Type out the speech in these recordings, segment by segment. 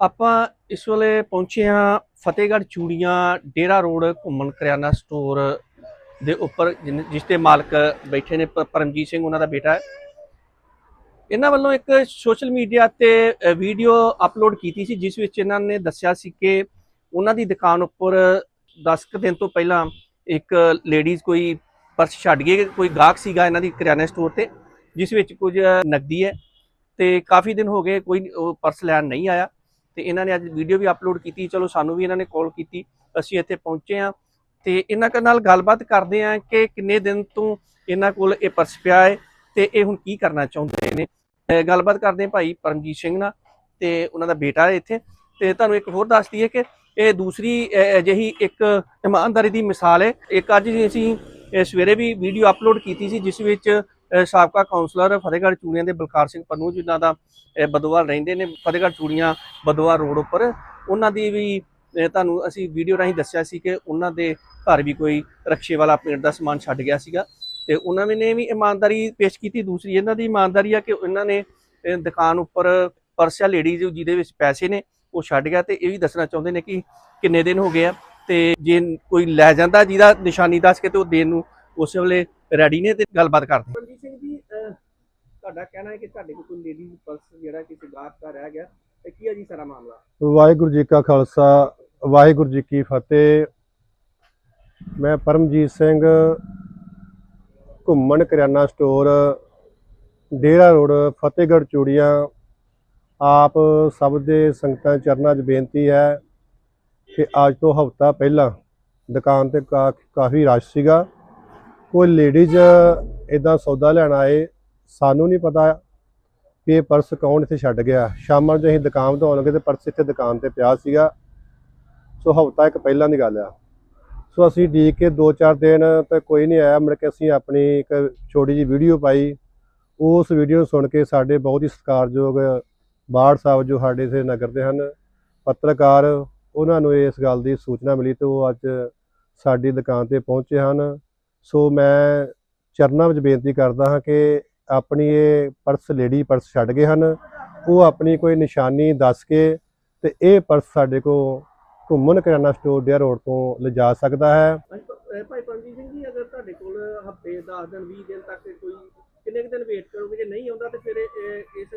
ਆਪਾਂ ਇਸ ਵੇਲੇ ਪਹੁੰਚੇ ਹਾਂ ਫਤਿਹਗੜ੍ਹ ਚੂੜੀਆਂ ਡੇਰਾ ਰੋਡ ਘੁੰਮਣ ਕਰਿਆਨਾ ਸਟੋਰ ਦੇ ਉੱਪਰ, ਜਿਨ- ਜਿਸ ਦੇ ਮਾਲਕ ਬੈਠੇ ਨੇ ਪਰਮਜੀਤ ਸਿੰਘ ਉਹਨਾਂ ਦਾ ਬੇਟਾ ਹੈ। ਇਹਨਾਂ ਵੱਲੋਂ ਇੱਕ ਸੋਸ਼ਲ ਮੀਡੀਆ ਤੇ ਵੀਡੀਓ ਅਪਲੋਡ ਕੀਤੀ ਸੀ, ਜਿਸ ਵਿੱਚ ਇਹਨਾਂ ਨੇ ਦੱਸਿਆ ਸੀ ਕਿ ਉਹਨਾਂ ਦੀ ਦੁਕਾਨ ਉੱਪਰ 10 ਕੁ ਦਿਨ ਤੋਂ ਪਹਿਲਾਂ ਇੱਕ ਲੇਡੀਜ਼ ਕੋਈ ਪਰਸ ਛੱਡ ਗਈ ਕੋਈ ਗਾਹਕ ਸੀਗਾ ਇਹਨਾਂ ਦੀ ਕਰਿਆਨਾ ਸਟੋਰ ਤੇ, ਜਿਸ ਵਿੱਚ ਕੁਝ ਨਕਦੀ ਹੈ ਤੇ ਕਾਫੀ ਦਿਨ ਹੋ ਗਏ ਕੋਈ ਉਹ ਪਰਸ ਲੈਣ ਨਹੀਂ ਆਇਆ। ਤੇ ਇਹਨਾਂ ਨੇ ਅੱਜ ਵੀਡੀਓ ਵੀ ਅਪਲੋਡ ਕੀਤੀ, ਚਲੋ ਸਾਨੂੰ ਵੀ ਇਹਨਾਂ ਨੇ ਕਾਲ ਕੀਤੀ, ਅਸੀਂ ਇੱਥੇ ਪਹੁੰਚੇ ਆ ਤੇ ਇਹਨਾਂ ਕੁ, ਨਾਲ ਗੱਲਬਾਤ ਕਰਦੇ ਆ ਕਿ ਕਿੰਨੇ ਦਿਨ ਤੋਂ ਇਹਨਾਂ ਕੋਲ ਇਹ ਪਰਸ ਪਿਆ ਹੈ ਤੇ ਇਹ ਹੁਣ ਕੀ ਕਰਨਾ ਚਾਹੁੰਦੇ ਨੇ। ਗੱਲਬਾਤ ਕਰਦੇ ਆ ਭਾਈ ਪਰਮਜੀਤ ਸਿੰਘ ਨਾਲ ਤੇ ਉਹਨਾਂ ਦਾ ਬੇਟਾ ਹੈ ਇੱਥੇ ਤੇ ਤੁਹਾਨੂੰ ਇੱਕ ਹੋਰ ਦੱਸ ਦਈਏ ਕਿ ਇਹ ਦੂਸਰੀ ਅਜਿਹੀ ਇੱਕ ਇਮਾਨਦਾਰੀ ਦੀ ਮਿਸਾਲ ਹੈ। ਇੱਕ ਅੱਜ ਅਸੀਂ ਸਵੇਰੇ ਵੀ ਵੀਡੀਓ ਅਪਲੋਡ ਕੀਤੀ ਸੀ, ਜਿਸ ਵਿੱਚ ਸਾਬਕਾ ਕਾਉਂਸਲਰ ਫਤਿਹਗੜ੍ਹ ਚੂੜੀਆਂ ਦੇ ਬਲਕਾਰ ਸਿੰਘ ਪੰਨੂ ਜਿਨ੍ਹਾਂ ਦਾ ਅਹ, ਬਦੋਵਾਲ ਰਹਿੰਦੇ ਨੇ ਫਤਿਹਗੜ੍ਹ ਚੂੜੀਆਂ ਬਦੋਵਾ ਰੋਡ ਉੱਪਰ ਉਹਨਾਂ ਦੀ ਵੀ ਤੁਹਾਨੂੰ ਅਸੀਂ ਵੀਡੀਓ ਰਾਹੀਂ ਦੱਸਿਆ ਸੀ ਕਿ ਉਹਨਾਂ ਦੇ ਘਰ ਵੀ ਕੋਈ ਰਕਸ਼ੇ ਵਾਲਾ ਪੇਂਟ ਦਾ ਸਮਾਨ ਛੱਡ ਗਿਆ ਸੀਗਾ। ਤੇ ਉਹਨਾਂ ਨੇ ਵੀ ਇਮਾਨਦਾਰੀ ਪੇਸ਼ ਕੀਤੀ। ਦੂਸਰੀ ਇਹਨਾਂ ਦੀ ਇਮਾਨਦਾਰੀ ਆ ਕਿ ਉਹਨਾਂ ਨੇ ਦੁਕਾਨ ਉੱਪਰ ਪਰਸ ਆ ਲੇਡੀਜ਼ ਜਿਹਦੇ ਵਿੱਚ ਪੈਸੇ ਨੇ ਉਹ ਛੱਡ ਗਿਆ। ਤੇ ਇਹ ਵੀ ਦੱਸਣਾ ਚਾਹੁੰਦੇ ਨੇ ਕਿ ਕਿੰਨੇ ਦਿਨ ਹੋ ਗਏ ਆ। ਤੇ ਜੇ ਕੋਈ ਲੈ ਜਾਂਦਾ ਜਿਹਦਾ ਨਿਸ਼ਾਨੀ ਦੱਸ ਕੇ ਤੇ ਉਹ ਦੇਣ ਨੂੰ ਉਸ ਵੇਲੇ ਰੈਡੀ ਨੇ ਤੇ ਗੱਲਬਾਤ ਕਰਦੇ ਮਨਜੀਤ ਸਿੰਘ ਜੀ ਤੁਹਾਡਾ ਕਹਿਣਾ ਹੈ ਕਿ ਤੁਹਾਡੇ ਕੋਲ ਕੋਈ ਲੇਡੀਜ਼ ਪਰਸ ਜਿਹੜਾ ਕਿਸੇ ਗਾਹਕ ਦਾ ਰਹਿ ਗਿਆ ਤੇ ਕੀ ਹੈ ਜੀ ਸਾਰਾ ਮਾਮਲਾ? ਵਾਹਿਗੁਰੂ ਜੀ ਕਾ ਖਾਲਸਾ ਵਾਹਿਗੁਰੂ ਜੀ ਕੀ ਫਤਿਹ। ਮੈਂ ਪਰਮਜੀਤ ਸਿੰਘ ਘੁੰਮਣ ਕਰਿਆਨਾ ਸਟੋਰ ਡੇਰਾ ਰੋਡ ਫਤਿਹਗੜ੍ਹ ਚੂੜੀਆਂ। ਆਪ ਸਭ ਦੇ ਸੰਗਤਾਂ ਦੇ ਚਰਨਾਂ 'ਚ ਬੇਨਤੀ ਹੈ ਕਿ ਅੱਜ ਤੋਂ ਹਫ਼ਤਾ ਪਹਿਲਾਂ ਦੁਕਾਨ ਤੇ ਕਾ- ਕਾਫੀ ਰਸ਼ ਸੀਗਾ। ਕੋਈ ਲੇਡੀਜ਼ ਇਦਾਂ ਸੌਦਾ ਲੈਣ ਆਏ, ਸਾਨੂੰ ਨਹੀਂ ਪਤਾ ਕਿ ਇਹ ਪਰਸ ਕੌਣ ਇੱਥੇ ਛੱਡ ਗਿਆ। ਸ਼ਾਮਾਂ ਨੂੰ ਅਸੀਂ ਦੁਕਾਨ ਤੋਂ ਆਉਣ ਲੱਗੇ ਤੇ ਪਰਸ ਇੱਥੇ ਦੁਕਾਨ ਤੇ ਪਿਆ ਸੀਗਾ। ਸੋ ਹਫ਼ਤਾ ਇੱਕ ਪਹਿਲਾਂ ਦੀ ਗੱਲ ਆ। ਸੋ ਅਸੀਂ ਡੀਕ ਕੇ 2-4 ਦਿਨ ਤੇ ਕੋਈ ਨਹੀਂ ਆਇਆ, ਮੁੜ ਕੇ ਅਸੀਂ ਆਪਣੀ ਇੱਕ ਛੋਟੀ ਜਿਹੀ ਵੀਡੀਓ ਪਾਈ। ਉਸ ਵੀਡੀਓ ਨੂੰ ਸੁਣ ਕੇ ਸਾਡੇ ਬਹੁਤ ਹੀ ਸਤਿਕਾਰਯੋਗ ਬਾੜ ਸਾਹਿਬ ਜੋ ਸਾਡੇ ਇਥੇ ਨਗਰ ਦੇ ਹਨ, ਪੱਤਰਕਾਰ, ਉਹਨਾਂ ਨੂੰ ਇਸ ਗੱਲ ਦੀ ਸੂਚਨਾ ਮਿਲੀ ਤੇ ਉਹ ਅੱਜ ਸਾਡੀ ਦੁਕਾਨ ਤੇ ਪਹੁੰਚੇ ਹਨ। ਸੋ ਮੈਂ ਚਰਨਾਂ ਵਿੱਚ ਬੇਨਤੀ ਕਰਦਾ ਹਾਂ ਕਿ ਆਪਣੀ ਇਹ ਪਰਸ ਲੇਡੀ ਪਰਸ ਛੱਡ ਗਏ ਹਨ। ਉਹ ਆਪਣੀ ਕੋਈ ਨਿਸ਼ਾਨੀ ਦੱਸ ਕੇ ਤੇ ਇਹ ਪਰਸ ਸਾਡੇ ਕੋਲ ਘੁੰਮਣ ਕਰਿਆਨਾ ਸਟੋਰ ਡੇਅਰ ਰੋਡ ਤੋਂ ਲਿਜਾ ਸਕਦਾ ਹੈ। ਭਾਈ ਪਰਮਜੀਤ ਸਿੰਘ ਜੀ ਅਗਰ ਤੁਹਾਡੇ ਕੋਲ ਹਫ਼ਤੇ 10 ਦਿਨ 20 ਦਿਨ ਤੱਕ ਕੋਈ ਕਿੰਨੇ ਕੁ ਦਿਨ ਵੇਟ ਕਰੋਗੇ? ਜੇ ਨਹੀਂ ਆਉਂਦਾ ਤੇ ਫਿਰ ਇਸ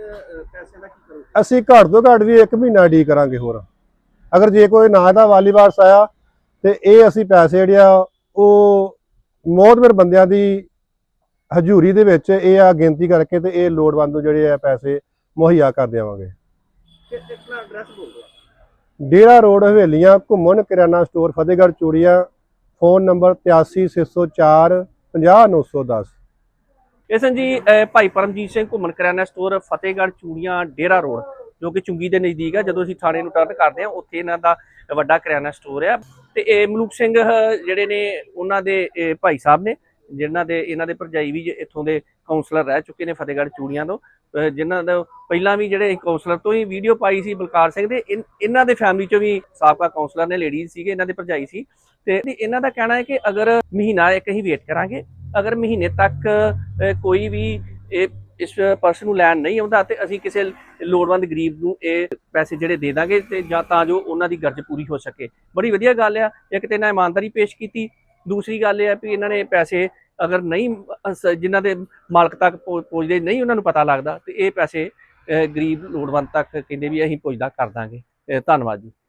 ਪੈਸਿਆਂ ਦਾ ਕੀ ਕਰੋਗੇ? ਅਸੀਂ ਘੱਟ ਤੋਂ ਘੱਟ ਵੀ 1 ਮਹੀਨਾ ਡੀ ਕਰਾਂਗੇ ਹੋਰ। ਅਗਰ ਜੇ ਕੋਈ ਨਾ ਦਾ ਵਾਲੀ ਵਾਰਸ ਆਇਆ ਤੇ ਇਹ ਅਸੀਂ ਪੈਸੇ ਜਿਹੜੇ ਆ ਉਹ ਮੋਹਤਵਰ ਬੰਦਿਆਂ ਦੀ ਹਜ਼ੂਰੀ ਦੇ ਵਿੱਚ ਇਹ ਆ ਗਿਣਤੀ ਕਰਕੇ ਤੇ ਇਹ ਲੋੜਵੰਦ ਨੂੰ ਜਿਹੜੇ ਆ ਪੈਸੇ ਮੁਹੱਈਆ ਕਰ ਦੇਵਾਂਗੇ। ਡੇਰਾ ਰੋਡ ਹਵੇਲੀਆਂ ਘੁੰਮਣ ਕਿਰਾਨਾ store Fatehgarh Churian phone number 83604 50910 ਇਸਨ ਜੀ ਭਾਈ ਪਰਮਜੀਤ ਸਿੰਘ ਘੁੰਮਣ ਕਰਿਆਨਾ ਸਟੋਰ ਫਤਿਹਗੜ੍ਹ ਚੂੜੀਆਂ ਡੇਰਾ ਰੋਡ। ਜੋ ਕਿ ਚੁੰਗੀ ਦੇ ਨਜ਼ਦੀਕ ਆ ਜਦੋਂ ਅਸੀਂ ਥਾਣੇ ਨੂੰ ਟਰਨ ਕਰਦੇ ਆ ਉੱਥੇ ਇਹਨਾਂ ਦਾ ਵੱਡਾ ਕਰਿਆਨਾ ਸਟੋਰ ਆ। ਤੇ ਇਹ ਮਲੂਕ ਸਿੰਘ ਜਿਹੜੇ ਨੇ ਉਹਨਾਂ ਦੇ ਭਾਈ ਸਾਹਿਬ ਨੇ ਜਿਨ੍ਹਾਂ ਦੇ ਇਹਨਾਂ ਦੇ ਭਰਜਾਈ ਵੀ ਜ- ਇੱਥੋਂ ਦੇ ਕਾਉਂਸਲਰ ਰਹਿ ਚੁੱਕੇ ਨੇ ਫਤਿਹਗੜ੍ਹ ਚੂੜੀਆਂ ਤੋਂ ਅਹ, ਜਿਨ੍ਹਾਂ ਦਾ ਪਹਿਲਾਂ ਵੀ ਜਿਹੜੇ ਕਾਉਂਸਲਰ ਤੋਂ ਹੀ ਵੀਡੀਓ ਪਾਈ ਸੀ ਬਲਕਾਰ ਸਿੰਘ ਦੇ ਇਨ- ਇਹਨਾਂ ਦੇ ਫੈਮਿਲੀ ਚੋਂ ਵੀ ਸਾਬਕਾ ਕਾਉਂਸਲਰ ਨੇ ਲੇਡੀਜ਼ ਸੀਗੇ ਇਹਨਾਂ ਦੇ ਭਰਜਾਈ ਸੀ। ਤੇ ਇਹਨਾਂ ਦਾ ਕਹਿਣਾ ਹੈ ਕਿ ਅਗਰ ਮਹੀਨਾ ਇੱਕ ਹੀ ਵੇਟ ਕਰਾਂਗੇ ਅਗਰ ਮਹੀਨੇ ਤੱਕ ਕੋਈ ਵੀ ਇਹ ਇਸ ਪਰਸਨ ਨੂੰ ਲੈਣ ਨਹੀਂ ਆਉਂਦਾ ਤੇ ਅਸੀਂ ਕਿਸੇ ਲੋੜਵੰਦ ਗਰੀਬ ਨੂੰ ਇਹ ਪੈਸੇ ਜਿਹੜੇ ਦੇ ਦਾਂਗੇ ਤੇ ਜਾਂ ਤਾਂ ਜੋ ਉਹਨਾਂ ਦੀ ਗਰਜ ਪੂਰੀ ਹੋ ਸਕੇ। ਬੜੀ ਵਧੀਆ ਗੱਲ ਆ, ਇੱਕ ਤੇ ਇਹਨਾਂ ਇਮਾਨਦਾਰੀ ਪੇਸ਼ ਕੀਤੀ, ਦੂਸਰੀ ਗੱਲ ਇਹ ਆ ਵੀ ਇਹਨਾਂ ਨੇ ਪੈਸੇ ਅਗਰ ਨਹੀਂ, ਅਸ- ਜਿਨ੍ਹਾਂ ਦੇ ਮਾਲਕ ਤੱਕ ਪਹੁੰ- ਪਹੁੰਚਦੇ ਨਹੀਂ ਉਹਨਾਂ ਨੂੰ ਪਤਾ ਲੱਗਦਾ ਤੇ ਇਹ ਪੈਸੇ ਗਰੀਬ ਲੋੜਵੰਦ ਤੱਕ ਕਹਿੰਦੇ ਵੀ ਅਸੀਂ ਪੁੱਜਦਾ ਕਰ ਦਾਂਗੇ। ਧੰਨਵਾਦ ਜੀ।